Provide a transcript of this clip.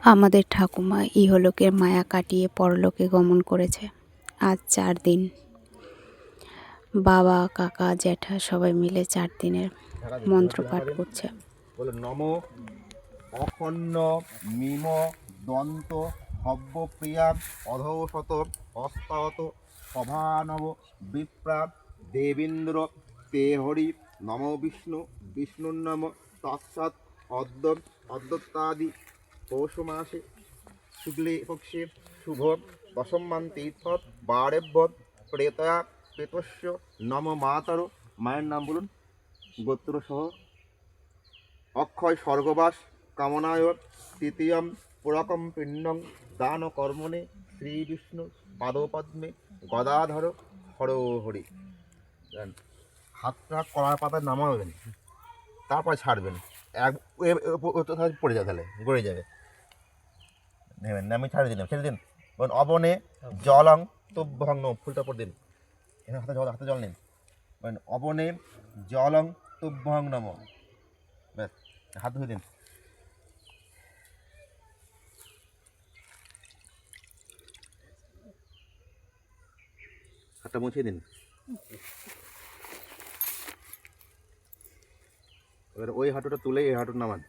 আমাদের ঠাকুমা ইহলোকের মায়া কাটিয়ে পরলোকে গমন করেছে। আজ চার দিন। বাবা, কাকা, জ্যাঠা সবাই মিলে চার দিনের মন্ত্র পাঠ করছে। নম অখণ্ড মিম দন্ত হব্যপ্রিয়া দেবেন্দ্র নম বিষ্ণু বিষ্ণুর্নম তৎসৎ অদ্য অদ্যত্তাদি পৌষ মাসে শুক্লে পক্ষে শুভ দশমান তীর্থ বারেব্য প্রেতয়া প্রেতস্য নম মাতার। মায়ের নাম বলুন। গোত্র সহ অক্ষয় স্বর্গবাস কামনায় তৃতীয়ম পুরকম পিণ্ডং দান কর্মণে শ্রী বিষ্ণু পাদপদ্মে গদাধর হর হরি। হাতটা কলার পাতায় নামাবেন। তারপর ছাড়বেন। এক তো পড়ে যাবে তাহলে গড়ে যাবে। নেবেন আমি ছাড়ে দিলাম, ছেড়ে দিন। বলুন অবনে, জলং তুভ্যং ফুলটা পড়ে দিন। এখানে হাতে জল হাতে জল নিন। বলুন অবনে, জলং তুভ্যং নম ব্যাস, হাত ধুয়ে দিন। হাতটা মুছিয়ে দিন। এবার ওই হাঁটুটা তুলেই এই হাঁটুর নামান।